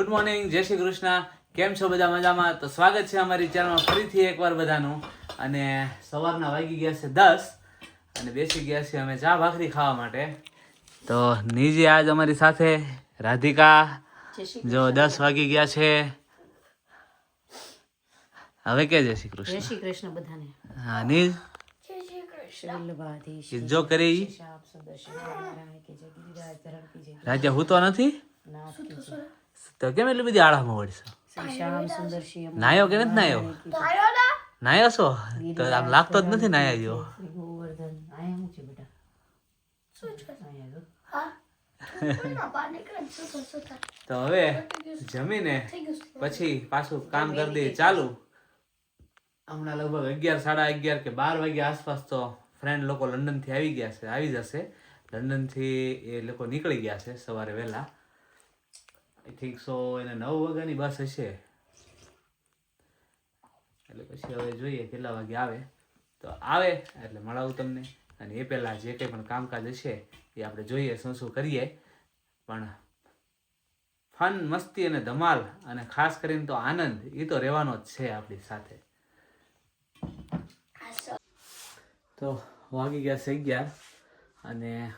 Good morning જય શ્રી કૃષ્ણ. કેમ છો બધા મજામાં? તો સ્વાગત છે અમારી ચેનલમાં ફરીથી એકવાર બધાનું. અને સવારના વાગી ગયા છે દસ અને બેસી ગયા છે અમે ચા ભાખરી ખાવા માટે. તો નીજી આજ અમારી સાથે રાધિકા. જો દસ વાગી ગયા છે. હવે કે જય શ્રી જય કૃષ્ણ? શ્રી કૃષ્ણ બધાને. હા નીજ જો કરી? જય જય રાજા હું તો નથી? જય તો કેમ એટલી બધી આળામાં વળશો શ્યામ સુંદર નાયો કે નથી નાયો? નાયો છો? તો આમ લાગતો જ નથી નાયા જેવો. ગોવર્ધન આયા હું છે બેટા? આયા જો. તો હવે જમીને પછી પાછું કામ કરી દઈએ. ચાલુ. હમણાં લગભગ અગિયાર સાડા અગિયાર કે બાર વાગ્યા આસપાસ તો ફ્રેન્ડ લોકો લંડનથી આવી ગયા છે. આવી જશે. લંડનથી એ લોકો નીકળી ગયા છે સવારે વહેલા. આઈ થિંક સો એને નવ વાગ્યાની બસ હશે. એટલે પછી હવે જોઈએ કેટલા વાગે આવે. તો આવે, એટલે મળાવું તમને. અને એ પહેલાં જે કંઈ પણ કામકાજ હશે, એ આપણે જોઈએ, શું શું કરીએ. પણ ફન, મસ્તી અને ધમાલ અને ખાસ કરીને તો આનંદ એ તો રહેવાનો જ છે આપણી સાથે. તો વાગી ગયા છે અગિયાર અને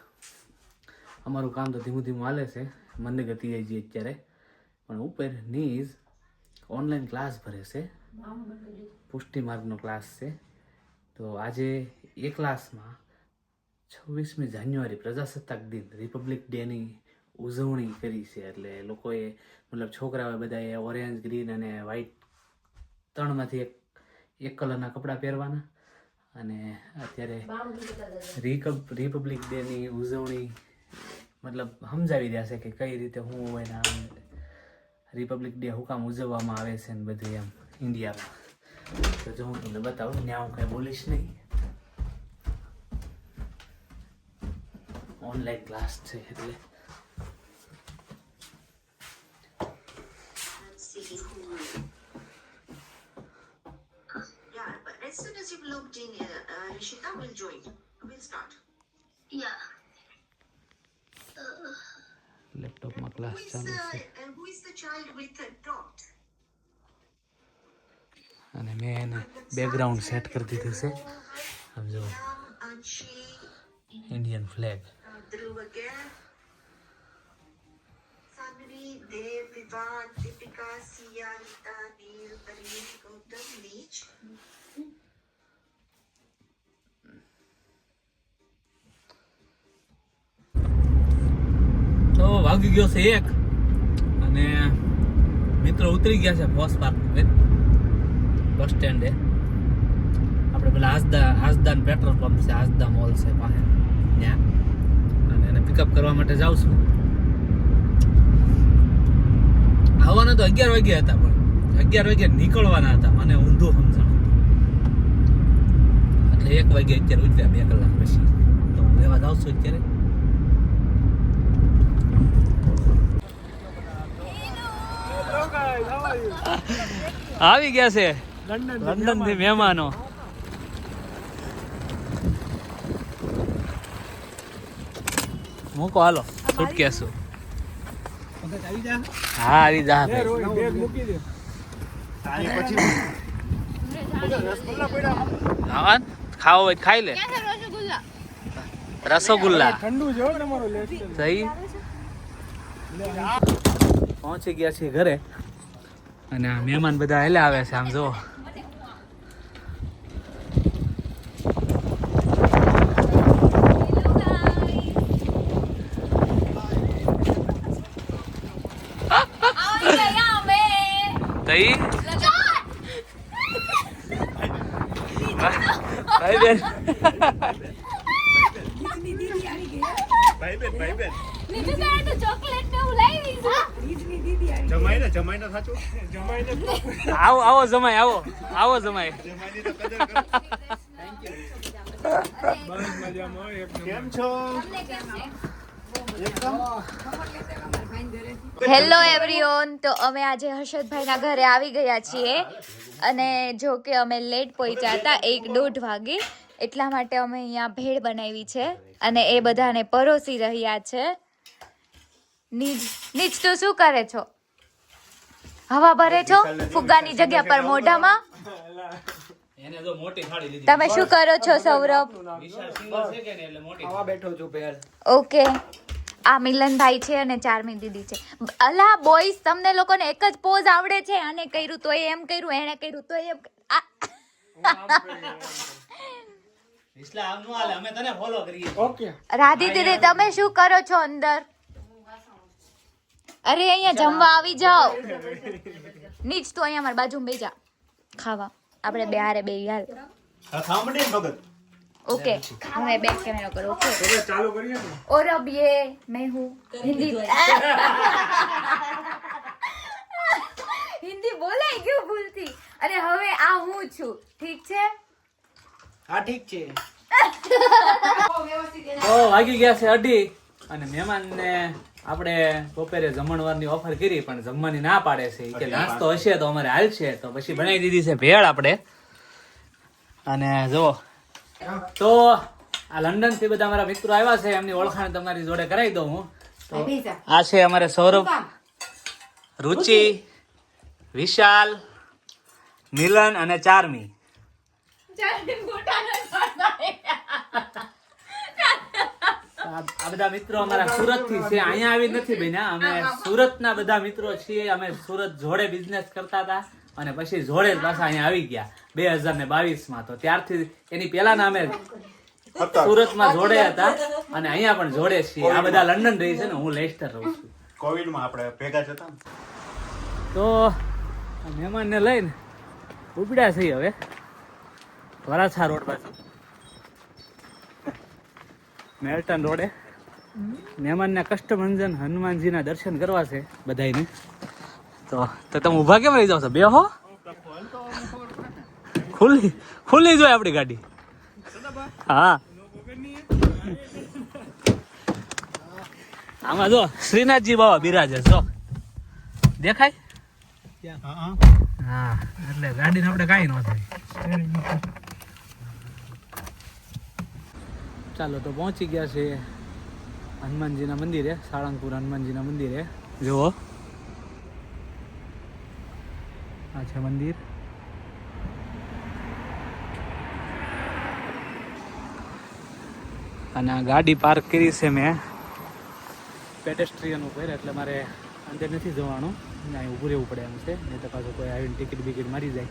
અમારું કામ તો ધીમું ધીમું હાલે છે. મંદ ગતિ જાય છે અત્યારે. પણ ઉપર નીઝ ઓનલાઈન ક્લાસ ભરે છે. પુષ્ટિ માર્ગનો ક્લાસ છે. તો આજે એ ક્લાસમાં છવ્વીસમી જાન્યુઆરી પ્રજાસત્તાક દિન રિપબ્લિક ડેની ઉજવણી કરી છે. એટલે લોકોએ મતલબ છોકરાઓએ બધાએ ઓરેન્જ ગ્રીન અને વ્હાઈટ ત્રણમાંથી એક એક કલરના કપડાં પહેરવાના. અને અત્યારે રિકપ રિપબ્લિક ડેની ઉજવણી મતલબ સમજાવી રહ્યા છે કે કઈ રીતે હું એના રિપબ્લિક ડે હું કામ ઉજવવામાં આવે છે ને બધું એમ ઇન્ડિયામાં તો જો હું તમને બતાવું ત્યાં હું કાંઈ બોલીશ નહીં ઓનલાઈન ક્લાસ છે એટલે Yeah, but as soon as you've logged in, uh, Rishita will join. We'll start. લેપટોપમાં ક્લાસ ચાલુ uh, છે uh? અને મેં એને બેકગ્રાઉન્ડ સેટ કરી દીધું છે આમ જો Yam, Anshi, Indian flag uh, Dhruv again. Sanvi, Dev, Vivan, Deepika, Sia, તો વાગી ગયો છે એક. અને મિત્રો ઉતરી ગયા છે બોસ પાર્ક બસ સ્ટેન્ડે. આપણે પેલા આસદા આસદાન પેટ્રોલ પંપ છે આસદા મોલ છે પાસે ત્યાં. અને એને પિકઅપ કરવા માટે જાઉં છું. આવવાના તો અગિયાર વાગ્યા હતા પણ. અગિયાર વાગ્યા નીકળવાના હતા, મને ઊંધું સમજાણું એટલે એક વાગે અત્યારે ઉતર્યા બે કલાક પછી. તો હું લેવા જાઉં છું અત્યારે. આવી ગયા છે. લંડનથી મહેમાનો. મૂકો હાલો સુટકેસું હા આવી જા. ખાવો હોય ખાઈ લે. રસગુલ્લા? સહી. પહોંચી ગયા છે ઘરે. અને આ મહેમાન બધા હેલા આવે છે આમ જો તઈ ભાઈ બેન જમાઈને જમાઈને સાચું? જમાઈને આવો આવો જમાય આવો આવો જમાય જમાઈની તો કદર કરો. બસ મજામાં એકદમ કેમ છો? એકદમ? હેલો એવરીઓન તો અમે આજે હર્ષદભાઈના ઘરે આવી ગયા છીએ. અને જો કે અમે લેટ પહોંચ્યા હતા એક દોઢ વાગે. એટલા માટે અમે અહીંયા ભેળ બનાવી છે. અને એ બધાને પરોસી રહ્યા છે. નીજ નીચ તો શું કરે છો? હવા ભરે છો? ફુગ્ગાની જગ્યા પર મોઢામાં? એને જો મોટી થાળી લીધી. તમે શું કરો છો સૌરભ? વિશાળ સિંગલ છે કે ને એટલે મોટી? ઓકે. આ મિલનભાઈ છે અને ચારમી દીદી છે. અલા બોયસ તમને લોકોને એક જ પોઝ આવડે છે. આને કર્યું તો એમ કર્યું એણે કર્યું તો એમ આ વિશલા આમ નો હાલે. અમે તને ફોલો કરીએ ઓકે. રાધી દીદી તમે શું કરો છો અંદર? અરે અહીંયા જમવા આવી. જાઓ. નીચ તો અહીંયા મારી બાજુમાં બે જા. ખાવા. આપણે બે હારે બે હાલ. ઓકે. હું બેક કેમેરો કરો ઓકે? ચાલુ કરીએ ઓર અબ યે મેં હું. હિન્દી હિન્દી બોલાઈ ગયું ભૂલથી? અને હવે આ હું છું. ઠીક છે? હા ઠીક છે. ઓ વાગી ગયા છે અઢી. અને મહેમાનને આપણે બપોરે જમણવારની ઓફર કરી પણ જમવાની ના પાડે છે. કે નાસ્તો હશે તો અમારે હાલશે. તો પછી બનાવી દીધી છે ભેળ આપણે. અને જો તો આ લંડનથી બધા મારા મિત્રો આવ્યા છે એમની ઓળખાણ તમારી જોડે કરાવી દઉં હું. તો આ છે અમારે સૌરભ રુચિ વિશાલ મિલન અને ચારમી. આ બધા મિત્રો અમારા સુરતથી છે. અહીંયા આવી નથી બન્યા અમે સુરત ના બધા મિત્રો છીએ. અમે સુરત જોડે બિઝનેસ કરતા હતા અને પછી જોડે પાછા અહીંયા આવી ગયા બે હજાર ને બાવીસમાં તો ત્યારથી એની પેલા ના અમે સુરતમાં જોડે હતા અને અહીંયા પણ જોડે છીએ. આ બધા લંડન રહી છે ને હું લેસ્ટર રહું છું. કોવિડમાં આપણે ભેગા જતા તો મહેમાન મહેમાનને લઈને ઉપડ્યા છીએ હવે. વરાછા રોડ બાજુ મેલ્ટન રોડે. મહેમાનના કષ્ટભંજન હનુમાનજીના દર્શન કરવા છે બધાયને. તો તો તમે ઊભા કેમ રહી જાવ છો? બે હો. ખુલ્લી ખુલ્લી જોઈએ આપણી ગાડી. હા. આમાં જો શ્રીનાથજી બાબા બિરાજે જો. દેખાય? હા એટલે ગાડીને આપણે કાંઈ ન થાય. ચાલો તો પહોંચી ગયા છે હનુમાનજીના મંદિરે, સાળંગપુર હનુમાનજીના મંદિરે. જુઓ. આ છે મંદિર. અને આ ગાડી પાર્ક કરી છે મેં. પેટેસ્ટ્રીયન ઉપર, એટલે મારે અંદર નથી જવાનું. અહીં ઊભું રહેવું પડે એમ છે. નહીં તો પાછું કોઈ આવીને ટિકિટ બિકિટ મારી જાય.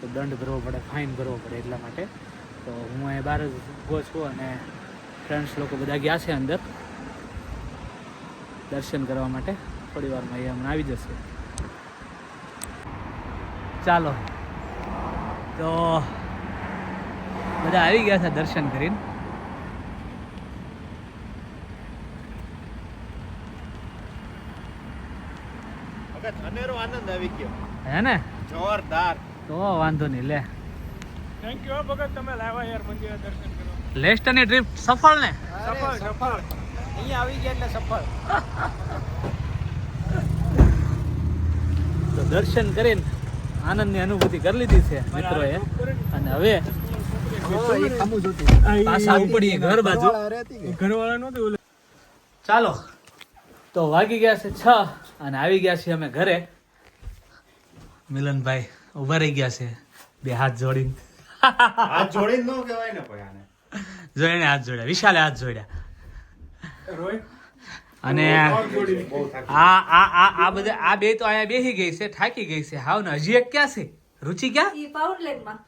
તો દંડ ભરવો પડે ફાઇન ભરવો પડે એટલા માટે. તો હું અહીં બહાર જ ઊભો છું અને ફ્રેન્ડ્સ લોકો બધા ગયા છે અંદર. દર્શન કરવા માટે. થોડી વારમાં એ હમણાં આવી જશે. ચાલો. તો બધા આવી ગયા છે દર્શન કરીને. અનેરો આનંદ આવી ગયો. હે ને? જોરદાર. તો વાંધો નહીં લે. થેન્ક યુ ભગત તમે લાવ્યા યાર મંદિર દર્શન કરવા. લેસ્ટરની ટ્રીપ સફળ ને? સફળ સફળ. અહીંયા આવી ગયા એટલે સફળ. તો દર્શન કરીને આનંદની અનુભૂતિ કરી લીધી છે મિત્રોએ. અને હવે ઘર બાજુ. ઘરવાળા નહોતું ચાલો. તો વાગી ગયા છે છ અને આવી ગયા છીએ અમે ઘરે. મિલનભાઈ ઊભા રહી ગયા છે. બે હાથ જોડીને. હાથ જોડીને ન કહેવાય ને ભાઈ આને. જોઈને હાથ જોડ્યા. વિશાલે હાથ જોડ્યા. રોય? અને આ આ આ આ બધા આ બે તો અહીંયા બેસી ગઈ છે થાકી ગઈ છે. હાવ ને હજી એક ક્યાં છે? રુચિ ક્યાં? પાઉન્ડલેન્ડમાં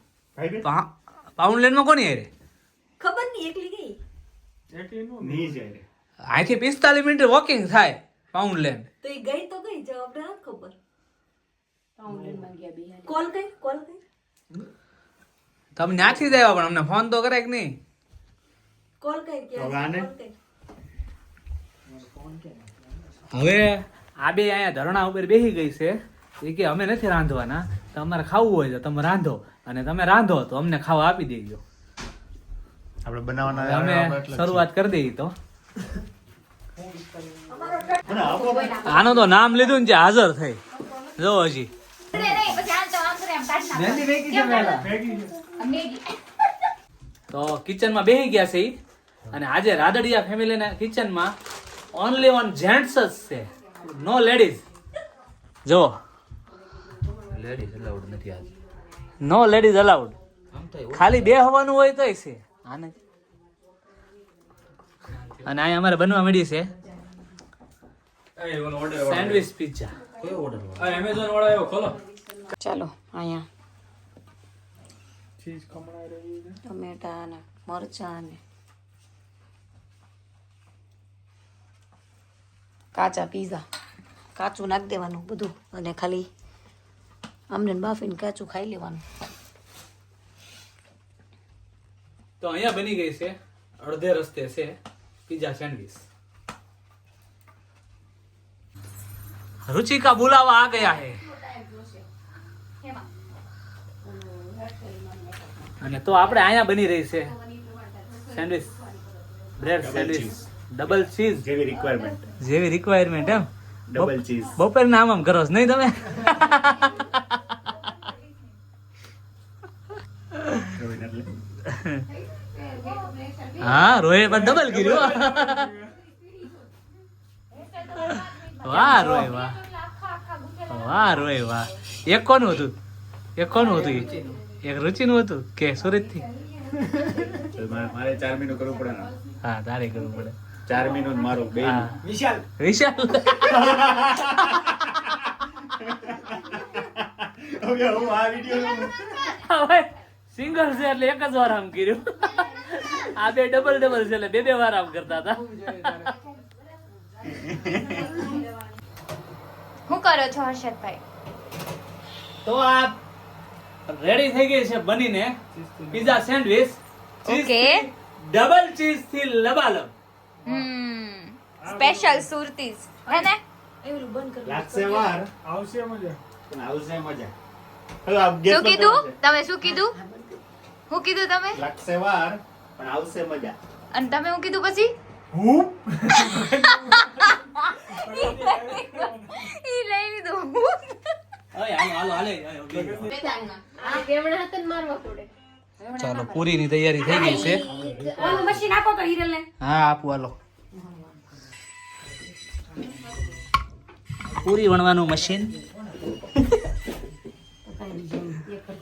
પાઉન્ડલેન્ડમાં કોની હારે? ખબર નહીં એકલી ગઈ. એટલી નો ની જાય અહીંથી પિસ્તાલીસ મિનિટ વોકિંગ થાય પાઉન્ડલેન્ડ તો એ ગઈ તો ગઈ જવાબ ખબર. પાઉન્ડલેન્ડમાં ગયા બિહાર. કોલ કઈ કોલ કઈ? તમે ત્યાંથી જ આવ્યા પણ અમને ફોન તો કરે કે નહીં? કોલ કઈ કે કઈ હવે આ બે અહીંયા ધરણા ઉપર બેસી ગઈ છે. એ કે અમે નથી રાંધવાના. તમારે ખાવું હોય તો તમે રાંધો અને તમે રાંધો તો અમને ખાવા આપી દેજો. આપણે બનાવવાના અમે શરૂઆત કરી દઈએ તો. આનું આનો તો નામ લીધું ને જે હાજર થઈ. જો હજી. તો કિચનમાં બેહી ગયા છે ઈ. અને આજે રાદડિયા ફેમિલીના કિચનમાં ઓનલી ઓન જેન્ટ્સ જ છે. નો લેડીઝ જો. લેડીઝ અલાઉડ નથી આજે. નો લેડીઝ અલાઉડ ખાલી બે હવાનું હોય તોય છે. આને. અને આ અમારે બનવા મળી છે. સેન્ડવિચ પિઝા કયો ઓર્ડર એમેઝોન વાળો આવ્યો ખોલો. ચાલો અહીંયા. ચીજ ખમણાઈ રહી છે. ટમેટા ને મરચા ને કાચા પીઝા. કાચું નાખી દેવાનું બધું અને ખાલી આમને બાફીને કાચું ખાઈ લેવાનું. તો અહીંયા બની ગઈ છે અડધે રસ્તે છે પીઝા સેન્ડવીચ. રુચિકા બોલાવા આ ગયા હે. અને તો આપણે અહીંયા બની રહી છે. Sandwich bread sandwich double cheese જેવી રિક્વાયરમેન્ટ જેવી રિક્વાયરમેન્ટ એમ? ડબલ ચીઝ બપોર નામ આમ કરો નહીં તમે? હા રોય પણ ડબલ કર્યું. વાહ રોય વાહ. વાહ રોય વાહ. એક કોનું હતું? એક કોનું હતું? એક રુચિનું હતું. કે સુરતથી મારે ચાર મહિનો કરવું પડે ને. હા તારે કરવું પડે. ચાર મહિનો મારું બે વિશાલ. વિશાલ. હવે હું આ વીડિયો હવે સિંગલ છે એટલે એક જ વાર આમ કર્યું. આ બે ડબલ ડબલ છે એટલે બે બે વાર આમ કરતા હતા. શું કરો છો હર્ષદભાઈ? તો આ રેડી થઈ ગઈ છે બનીને? Pizza sandwich Okay. ડબલ ચીઝથી લબાલબ. સ્પેશિયલ સુરતીસ. હે ને? લાગશે વાર. આવશે મજા. પણ આવશે મજા. શું કીધું? તમે શું કીધું? તમે? લાગશે વાર પણ આવશે મજા. અને તમે શું કીધું પછી? ઈ લઈ લીધું. હાલે ચાલો પૂરી ની તૈયારી થઈ ગઈ છે. મશીન આપો તો હિરલ હા આપું હાલો. પૂરી વણવાનું મશીન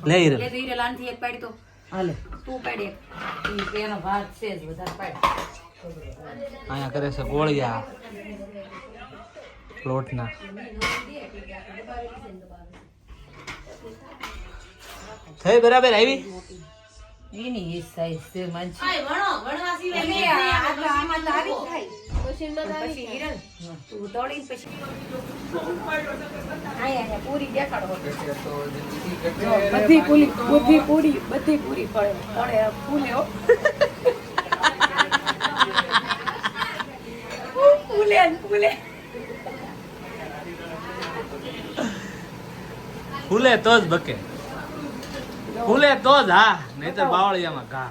લે હિરલ હિરલ આનથી એક પાડી તો હાલે. તું પાડી એનો ભાગ છે જ વધારે પાડ. અહીંયા કરે છે ગોળિયા. લોટના. થઈ બરાબર આવી? એની એ સાઈઝ છે મંચ એટલે આ તો આમાં તો આવી જ થાય. હિરલ તું દોડીને પછી આયા આયા પૂરી દેખાડો. બધી પૂરી બધી પૂરી બધી પૂરી પડે પડે ફૂલે ફૂલે ફૂલે ફૂલે તો જ બકે. ફૂલે તો જ હા. નહીતર બાવળિયામાં ઘા.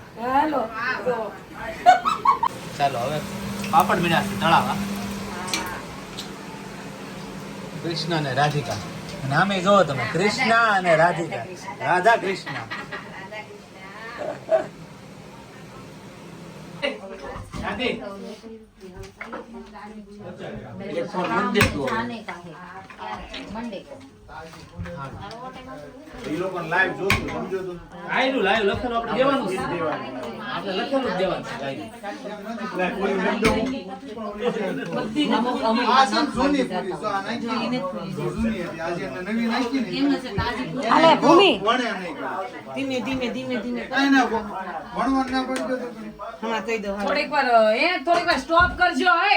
ચાલો હવે પાપડ મીઠા તળાવા કૃષ્ણ અને રાધિકા. નામે જોવો તમે કૃષ્ણ અને રાધિકા. રાધા કૃષ્ણ. રાધી. એ લોકો લાઈવ જોતું સમજો તું. આયલું લાયું લખેલું આપણે દેવાનું છે. આપણે લખેલું જ દેવાનું છે લાઈવ કોઈ વિન્ડો હાલે ભૂમિ. ધીમે ધીમે ધીમે ધીમે. હા કહી દો થોડીક વાર એ થોડીક વાર સ્ટોપ કરજો હે.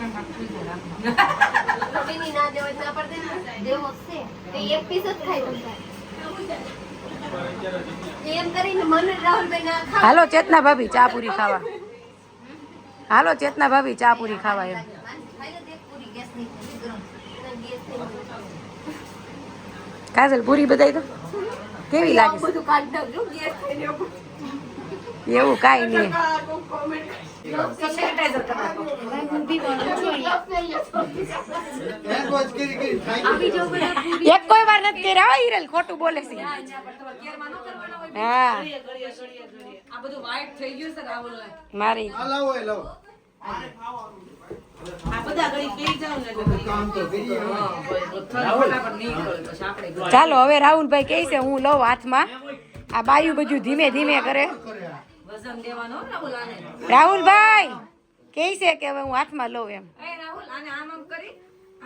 આલે હાલો, ચેતના ભાભી, ચા પૂરી ખાવા. હાલો, ચેતના ભાભી, ચા પૂરી ખાવા એમ. કાજલ, પૂરી બધાય તો કેવી લાગે એવું કાંઈ નહીં. એક કોઈ વાર નથી કર્યા હિરલ, ખોટું બોલે છે. હા. મારી. ચાલો, હવે રાહુલભાઈ કહે છે, હું લઉં હાથમાં. આ બાયું બધું ધીમે ધીમે કરે. રાહુલભાઈ કહે છે કે હવે હું હાથમાં લઉં એમ? રાહુલ આને આમ આમ કરી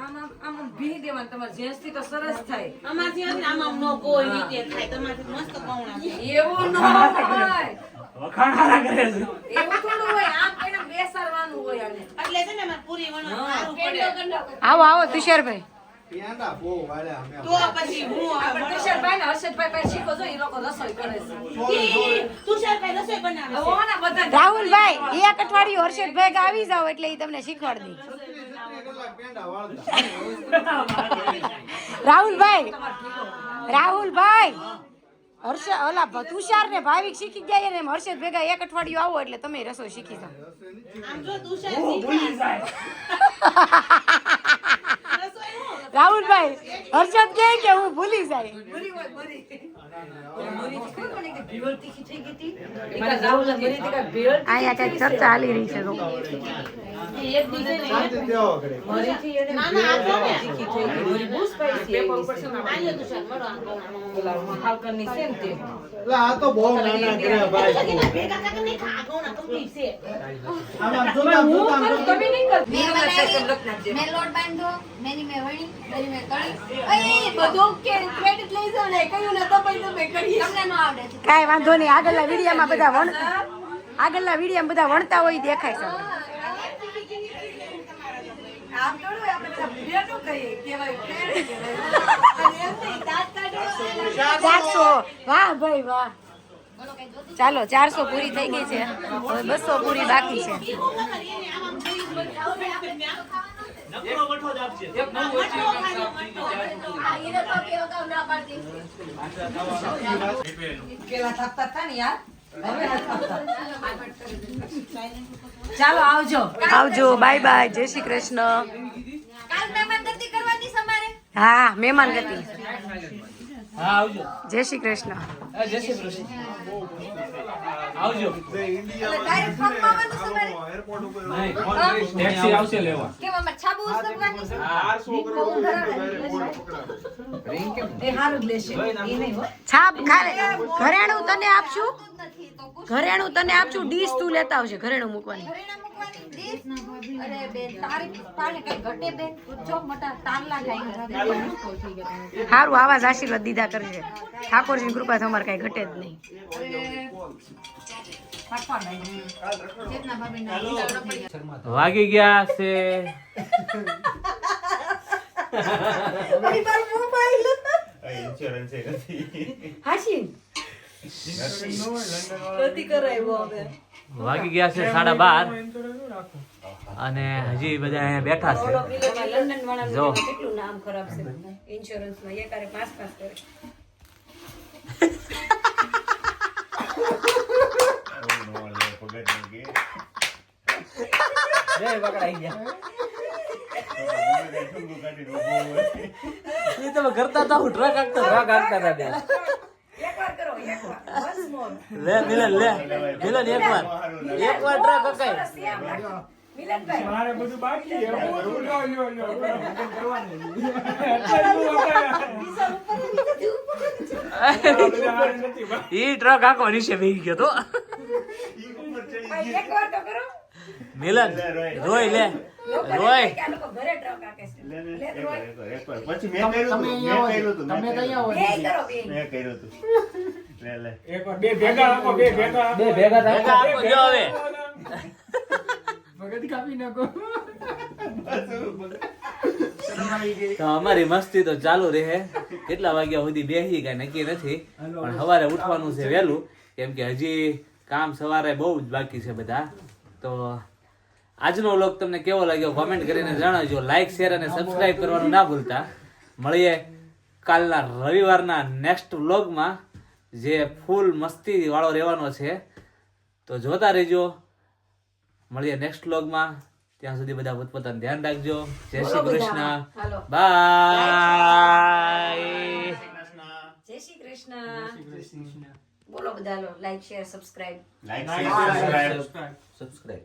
આમ આમ આમ આમ દેવાનું. તમારે જેન્ટ્સથી તો સરસ થાય. આમાંથી આમ આમ નો કોઈ રીતે થાય તમારથી મસ્ત કવણા એવું ન હોય. વખાણારા કરે છે. એવું થોડું હોય આમ કોઈને બેસાડવાનું હોય આને. એટલે છે ને પૂરી વણો આવો આવો તુષારભાઈ. પેંડા બહુ વાળા અમે તો પછી હું આપણે તુષારભાઈ ને હર્ષદભાઈ પાસે શીખો છો એ લોકો રસોઈ કરે છે તુષારભાઈ રસોઈ બનાવે છે ઓના બધા રાહુલભાઈ એક અઠવાડિયું હર્ષદભાઈ આવી જાઓ એટલે એ તમને શીખવાડી દે રાહુલભાઈ રાહુલભાઈ હર્ષ ઓલા તુષાર ને ભાવિક શીખી ગયા ને એમ હર્ષદ ભેગા એક અઠવાડિયું આવો એટલે તમે રસોઈ શીખી જાઓ. રાહુલભાઈ હર્ષદ કહે કે હું ભૂલી જાય. અહીંયા કંઈક ચર્ચા હાલી રહી છે આ તો બહુ નાના કર્યા ભાઈ આમ આમ જોતા જોતા આમ જોતા. તમે નહીં કર. મેં લોટ બાંધો મેની મેં વણી મેની મેં તળી. બધું કે ક્રેડિટ લઈ જાવ ને કયું ને તો પછી કરી તમને ન આવડે છે. વાંધો નહીં. આગળના વિડીયોમાં બધા વણતા આગળના વિડીયોમાં બધા વણતા હોય દેખાય છે. આમ થોડું આપણે કહીએ કહેવાય કહેવાય. ચારસો. વાહ ભાઈ વાહ. ચાલો ચારસો પૂરી થઈ ગઈ છે. હવે બસો પૂરી બાકી છે. કેલા થાપતા હતા ને યાર. ચાલો આવજો. આવજો બાય બાય જય શ્રી કૃષ્ણ. કાલ મહેમાન ગતિ કરવાની છે અમારે. હા મહેમાન ગતિ. જય શ્રી કૃષ્ણ. જય શ્રી કૃષ્ણ. આવજો. આવશે લેવા. છાપ ઘરેણું તને આપશું? નથી તો કુછ ઘરેણું તને આપશું? ડીશ તું લેતા આવશે ઘરેણું મૂકવાની. ઘરેણા મૂકવાની ડીશ? અરે બેન તારી પાને કઈ ઘટે બેન? જો મોટા તારલા ખાઈ સારું આવાજ આશીર્વાદ દીધા કરશે ઠાકોરજીની કૃપા તમારે કઈ ઘટે જ નહીં. વાગી ગયા છે ઇન્સ્યોરન્સ એ નથી હાશી નથી કરાવ્યો હવે વાગી ગયા છે સાડા બાર અને હજી બધા અહીંયા બેઠા છે લંડન વાળા જો કેટલું નામ ખરાબ છે ઇન્સ્યોરન્સમાં એ આરે પાસ પાસ કરે એ તમે કરતા હતા હું ટ્રક આગતા ટ્રક આગતા હતા બે. એકવાર કરો એકવાર. once more. લે મિલન એક મિલન એક વાર ટ્રક અકાય મારે બધું બાકી છે. હું લ્યો લ્યો લ્યો. ઈ ટ્રક આખો નીચે બેસી ગયો તો. એકવાર તો કરો મિલન રોય લે. અમારી મસ્તી તો ચાલુ રહે. કેટલા વાગ્યા સુધી બેસી કઈ નક્કી નથી. પણ સવારે ઉઠવાનું છે વહેલું. કેમ કે હજી કામ સવારે બહુ જ બાકી છે બધા. તો આજનો વ્લોગ તમને કેવો લાગ્યો કોમેન્ટ કરીને જણાવજો. લાઈક શેર અને સબસ્ક્રાઇબ કરવાનું ના ભૂલતા. મળીએ કાલના રવિવારના નેક્સ્ટ વ્લોગમાં જે ફૂલ મસ્તી વાળો રહેવાનો છે. તો જોતા રહેજો. મળીએ નેક્સ્ટ વ્લોગમાં. ત્યાં સુધી બધા પોતપોતાનું ધ્યાન રાખજો. જય શ્રી કૃષ્ણ. બાય જય શ્રી કૃષ્ણ. બોલો બધા like share subscribe like subscribe subscribe